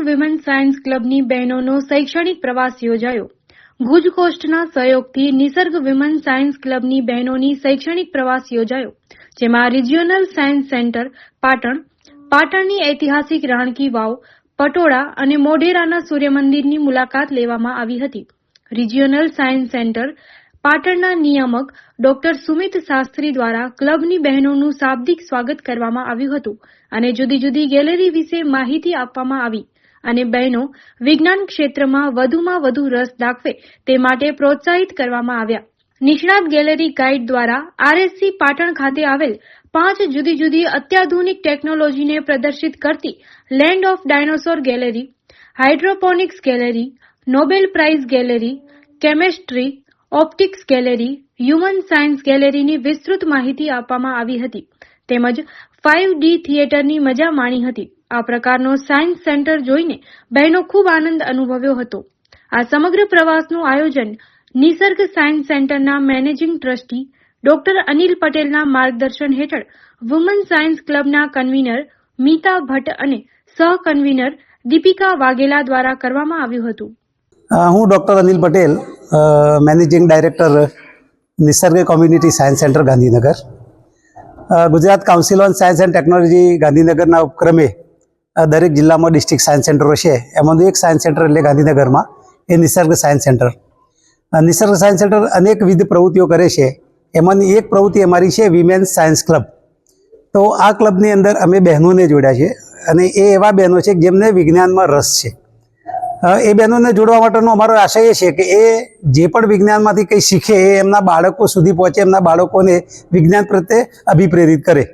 Women science ક્લબની બહેનોનો શૈક્ષણિક પ્રવાસ યોજાયો. ભુજ કોસ્ટના સહયોગથી નિસર્ગ વિમન સાયન્સ ક્લબની બહેનોની શૈક્ષણિક પ્રવાસ યોજાયો, જેમાં રિજિયોનલ સાયન્સ સેન્ટર પાટણ, પાટણની ઐતિહાસિક રાણકી વાવ, પટોળા અને મોઢેરાના સૂર્યમંદિરની મુલાકાત લેવામાં આવી હતી. રિજિયોનલ સાયન્સ સેન્ટર પાટણના નિયામક ડોક્ટર સુમિત શાસ્ત્રી દ્વારા ક્લબની બહેનોનું શાબ્દિક સ્વાગત કરવામાં આવ્યું હતું અને જુદી જુદી ગેલેરી વિશે માહિતી આપવામાં આવી. અને બહેનો વિજ્ઞાન ક્ષેત્રમાં વધુમાં વધુ રસ દાખવે તે માટે પ્રોત્સાહિત કરવામાં આવ્યા. નિષ્ણાત ગેલેરી ગાઈડ દ્વારા આરએસસી પાટણ ખાતે આવેલ પાંચ જુદી જુદી અત્યાધુનિક ટેકનોલોજીને પ્રદર્શિત કરતી land of dinosaur gallery, hydroponics gallery, Nobel prize gallery, chemistry, optics gallery, human science ગેલેરીની વિસ્તૃત માહિતી આપવામાં આવી હતી. તેમજ ફાઇવ ડી થિયેટરની મજા માણી હતી. આ પ્રકારનો સાયન્સ સેન્ટર જોઈને બહેનો ખૂબ આનંદ અનુભવ્યો હતો. આ સમગ્ર પ્રવાસનું આયોજન નિસર્ગ સાયન્સ સેન્ટરના મેનેજિંગ ટ્રસ્ટી ડોક્ટર અનિલ પટેલના માર્ગદર્શન હેઠળ વુમન સાયન્સ ક્લબના કન્વીનર મીતા ભટ્ટ અને સહ કન્વીનર દીપિકા વાઘેલા દ્વારા કરવામાં આવ્યું હતું. હું doctor Anil Patel managing director Nisarg community science centre Gandhinagar. Gujarat council on science and technology ગાંધીનગરના ઉપક્રમે દરેક જિલ્લામાં ડિસ્ટ્રિક્ટ સાયન્સ સેન્ટરો છે. એમાંનું એક સાયન્સ સેન્ટર એટલે ગાંધીનગરમાં, એ Nisarg science centre Nisarg science centre અનેકવિધ પ્રવૃત્તિઓ કરે છે. એમાંની એક પ્રવૃત્તિ અમારી છે વિમેન્સ સાયન્સ ક્લબ તો આ ક્લબની અંદર અમે બહેનોને જોડ્યા છે અને એ એવા બહેનો છે જેમને વિજ્ઞાનમાં રસ છે. એ બહેનોને જોડવા માટેનો અમારો આશય એ છે કે એ જે પણ વિજ્ઞાનમાંથી કંઈ શીખે, એ એમના બાળકો સુધી પહોંચે, એમના બાળકોને વિજ્ઞાન પ્રત્યે અભિપ્રેરિત કરે.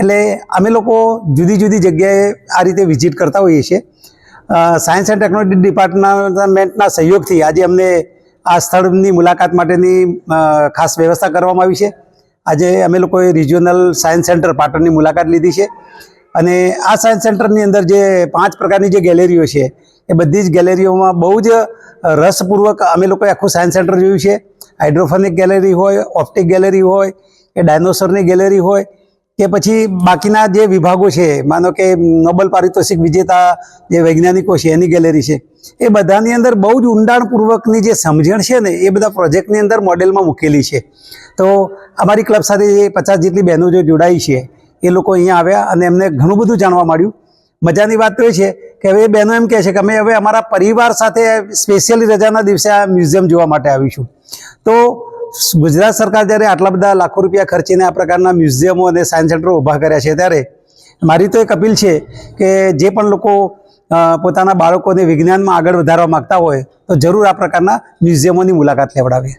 એટલે અમે લોકો જુદી જુદી જગ્યાએ આ રીતે વિઝિટ કરતા હોઈએ છીએ. સાયન્સ એન્ડ ટેકનોલોજી ડિપાર્ટમેન્ટના સહયોગથી આજે અમને આ સ્થળની મુલાકાત માટેની ખાસ વ્યવસ્થા કરવામાં આવી છે. આજે અમે લોકોએ રિજિયોનલ સાયન્સ સેન્ટર પાટણની મુલાકાત લીધી છે. અને આ સાયન્સ સેન્ટરની અંદર જે પાંચ પ્રકારની જે ગેલેરીઓ છે, એ બધી જ ગેલેરીઓમાં બહુ જ રસપૂર્વક અમે લોકોએ આખું સાયન્સ સેન્ટર જોયું છે. હાઇડ્રોફોનિક ગેલેરી હોય, ઓપ્ટિક ગેલેરી હોય, કે ડાયનોસોરની ગેલેરી હોય, કે પછી બાકીના જે વિભાગો છે, માનો કે નોબલ પારિતોષિક વિજેતા જે વૈજ્ઞાનિકો છે, એની ગેલેરી છે, એ બધાની અંદર બહુ જ ઊંડાણપૂર્વકની જે સમજણ છે ને, એ બધા પ્રોજેક્ટની અંદર મોડેલમાં મૂકેલી છે. તો અમારી ક્લબ સાથે પચાસ જેટલી બહેનો જે જોડાઈ છે એ લોકો અહીંયા આવ્યા અને એમને ઘણું બધું જાણવા મળ્યું. મજાની વાત તો એ છે કે હવે એ બહેનો એમ કહે છે કે અમે હવે અમારા પરિવાર સાથે સ્પેશિયલી રજાના દિવસે આ મ્યુઝિયમ જોવા માટે આવીશું. તો ગુજરાત સરકાર જ્યારે આટલા બધા લાખો રૂપિયા ખર્ચીને આ પ્રકારના મ્યુઝિયમો અને સાયન્સ સેન્ટરો ઊભા કર્યા છે ત્યારે મારી તો એક અપીલ છે કે જે પણ લોકો પોતાના બાળકોને વિજ્ઞાનમાં આગળ વધારવા માગતા હોય તો જરૂર આ પ્રકારના મ્યુઝિયમોની મુલાકાત લેવડાવે